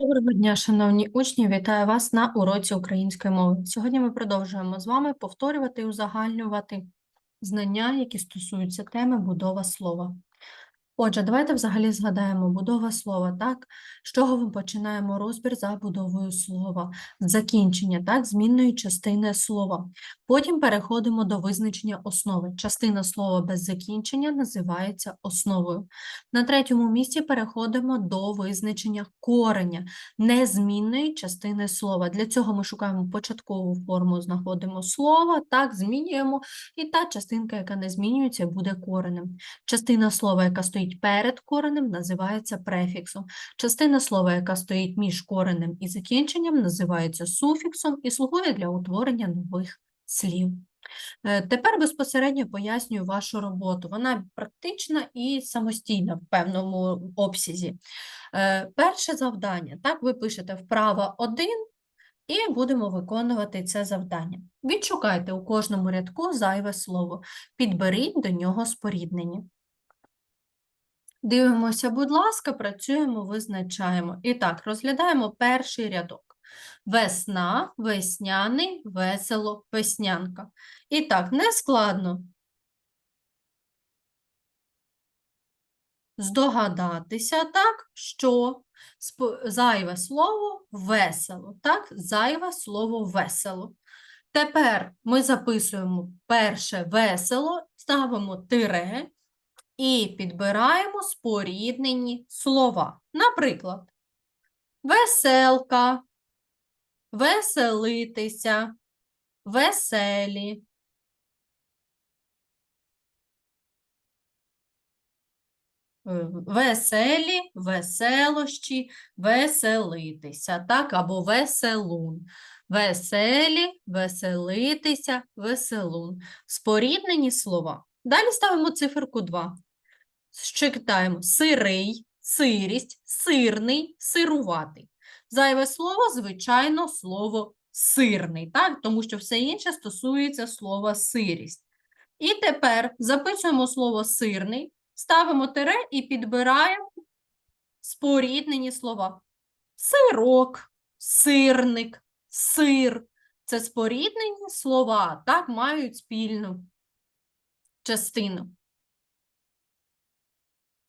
Доброго дня, шановні учні! Вітаю вас на уроці української мови. Сьогодні ми продовжуємо з вами повторювати і узагальнювати знання, які стосуються теми будова слова. Отже, давайте взагалі згадаємо будова слова, так? З чого ми починаємо розбір за будовою слова, закінчення, так, змінної частини слова. Потім переходимо до визначення основи. Частина слова без закінчення називається основою. На третьому місці переходимо до визначення кореня, незмінної частини слова. Для цього ми шукаємо початкову форму, знаходимо слово, так, змінюємо, і та частинка, яка не змінюється, буде коренем. Частина слова, яка стоїть перед коренем, називається префіксом. Частина слова, яка стоїть між коренем і закінченням, називається суфіксом і слугує для утворення нових слів. Е, Тепер безпосередньо пояснюю вашу роботу. Вона практична і самостійна в певному обсязі. Е, Перше завдання. Так, ви пишете вправа 1 і будемо виконувати це завдання. Відшукайте у кожному рядку зайве слово, підберіть до нього споріднені. Дивимося, будь ласка, працюємо, визначаємо. І так, розглядаємо перший рядок. Весна, весняний, весело, веснянка. І так, не складно здогадатися, так, що зайве слово весело, так, зайве слово весело. Тепер ми записуємо перше весело, ставимо тире і підбираємо споріднені слова. Наприклад, веселка, веселитися, веселі. Е, Веселі, веселощі, веселитися, так, або веселун. Веселі, веселитися, веселун. Споріднені слова. Далі ставимо циферку 2. Читаємо сирий, сирість, сирний, сируватий. Зайве слово, звичайно, слово сирний, так? тому що все інше стосується слова сирість. І тепер записуємо слово сирний, ставимо тире і підбираємо споріднені слова. Сирок, сирник, сир. Це споріднені слова, так, мають спільну частину.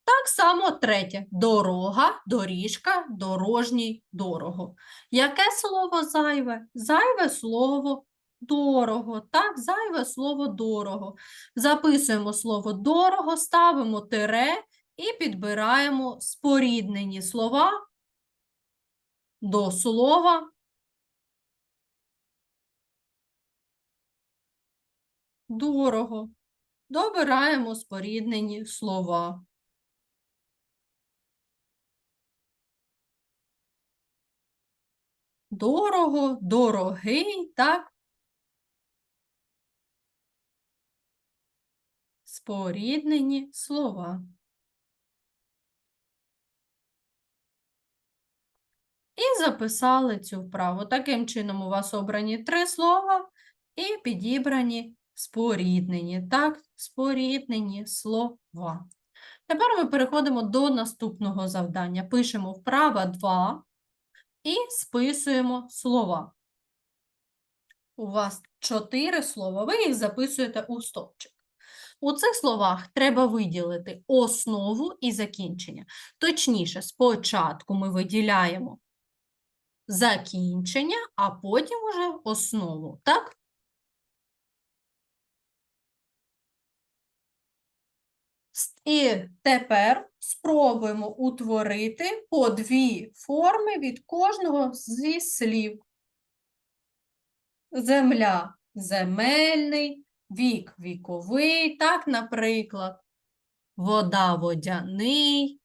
Так само третє. Дорога, доріжка, дорожній, дорого. Яке слово зайве? Зайве слово дорого. Так, зайве слово дорого. Записуємо слово дорого, ставимо тире і підбираємо споріднені слова до слова дорого. Добираємо споріднені слова. Дорого, дорогий, так? Споріднені слова. І записали цю вправу. Таким чином у вас обрані три слова і підібрані споріднені. Так, споріднені слова. Тепер ми переходимо до наступного завдання. Пишемо вправа 2 і списуємо слова. У вас чотири слова, ви їх записуєте у стовпчик. У цих словах треба виділити основу і закінчення. Точніше, спочатку ми виділяємо закінчення, а потім уже основу. Так? І тепер спробуємо утворити по дві форми від кожного зі слів. Земля земельний, вік віковий, так, наприклад, вода водяний.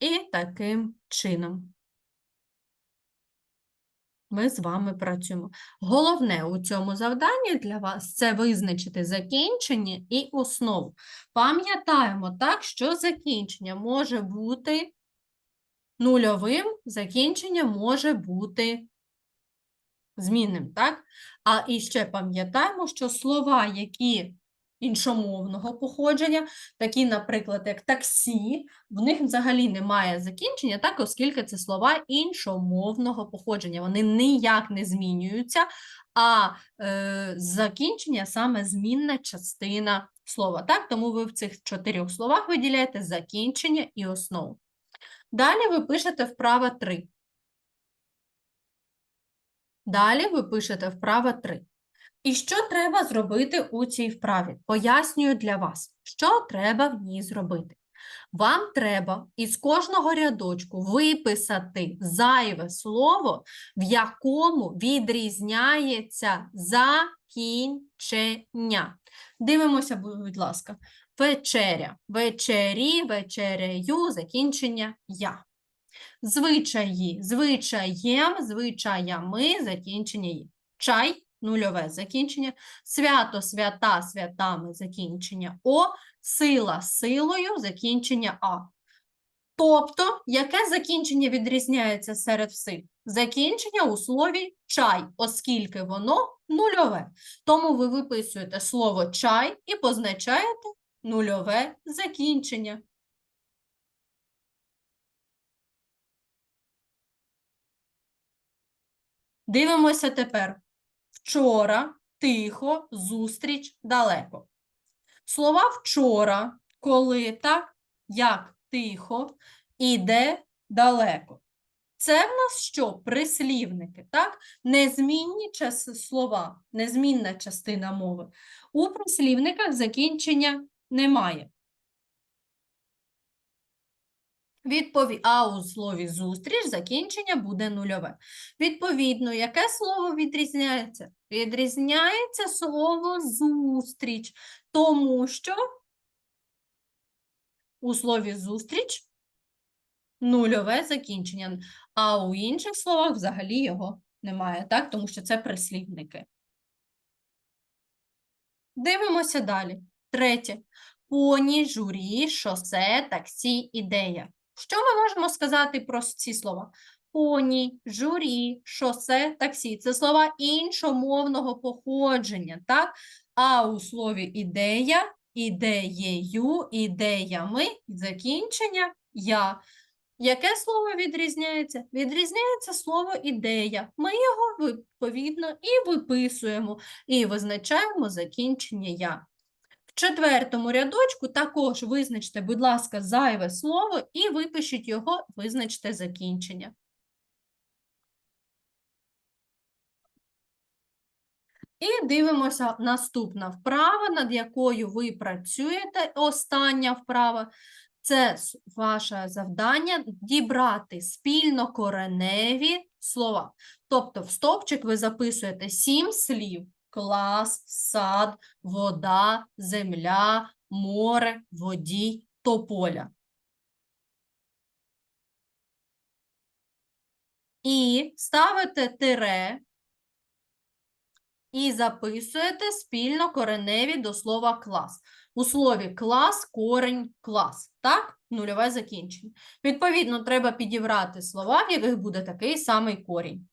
І таким чином ми з вами працюємо. Головне у цьому завданні для вас це визначити закінчення і основу. Пам'ятаємо так, що закінчення може бути нульовим, закінчення може бути змінним, так? А і ще пам'ятаємо, що слова, які іншомовного походження, такі, наприклад, як таксі, в них взагалі немає закінчення, так, оскільки це слова іншомовного походження. Вони ніяк не змінюються, а е, закінчення саме змінна частина слова. Так? Тому ви в цих чотирьох словах виділяєте закінчення і основу. Далі ви пишете вправа 3. Далі ви пишете вправа 3. І що треба зробити у цій вправі? Пояснюю для вас, що треба в ній зробити. Вам треба із кожного рядочку виписати зайве слово, в якому відрізняється закінчення. Дивимося, будь ласка. Вечеря, вечері, вечерею, закінчення я. Звичаї, звичаєм, звичаями, закінчення «ї». Чай, нульове закінчення. Свято, свята, святами, закінчення О. Сила, силою, закінчення А. Тобто, яке закінчення відрізняється серед всіх? Закінчення у слові чай, оскільки воно нульове. Тому ви виписуєте слово чай і позначаєте нульове закінчення. Дивимося тепер. Вчора, тихо, зустріч, далеко. Слова вчора, коли так, як тихо, іде далеко. Це в нас що? Прислівники, так? Незмінні слова, незмінна частина мови. У прислівниках закінчення немає. Відпові... А у слові зустріч закінчення буде нульове. Відповідно, яке слово відрізняється? Відрізняється слово зустріч, тому що у слові зустріч нульове закінчення, а у інших словах взагалі його немає, так? тому що це прислівники. Дивимося далі. Третє. Поні, журі, шосе, таксі, ідея. Що ми можемо сказати про ці слова? Поні, журі, шосе, таксі це слова іншомовного походження, так? А у слові ідея, ідеєю, ідеями, закінчення я. Яке слово відрізняється? Відрізняється слово ідея. Ми його відповідно і виписуємо, і визначаємо закінчення я. В четвертому рядочку також визначте, будь ласка, зайве слово і випишіть його, визначте закінчення. І дивимося наступна вправа, над якою ви працюєте. Остання вправа. Це ваше завдання дібрати спільно кореневі слова. Тобто в стовпчик ви записуєте сім слів клас, сад, вода, земля, море, водій, тополя. І ставите тире і записуєте спільно кореневі до слова клас. У слові клас, корень, клас. Так? Нульове закінчення. Відповідно, треба підібрати слова, в яких буде такий самий корінь.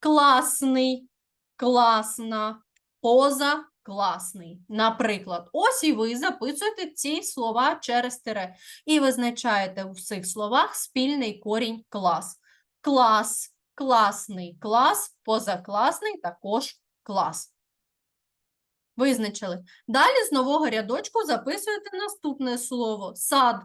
Класний, класна, позакласний. Наприклад, ось і ви записуєте ці слова через тире і визначаєте у всіх словах спільний корінь клас. Клас, класний клас, позакласний також клас. Визначили. Далі з нового рядочку записуєте наступне слово сад.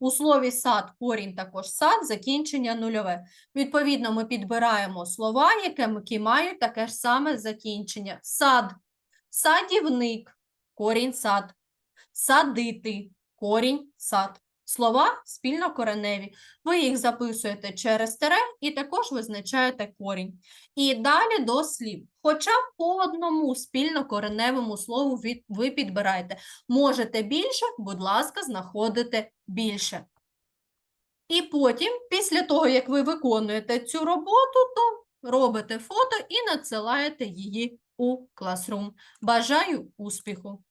У слові сад корінь також сад, закінчення нульове. Відповідно, ми підбираємо слова, які мають таке ж саме закінчення. Сад, садівник, корінь сад, садити, корінь сад. Слова спільнокореневі. Ви їх записуєте через тере і також визначаєте корінь. І далі до слів. Хоча по одному спільнокореневому слову ви підбираєте. Можете більше, будь ласка, знаходите більше. І потім, після того, як ви виконуєте цю роботу, то робите фото і надсилаєте її у Classroom. Бажаю успіху!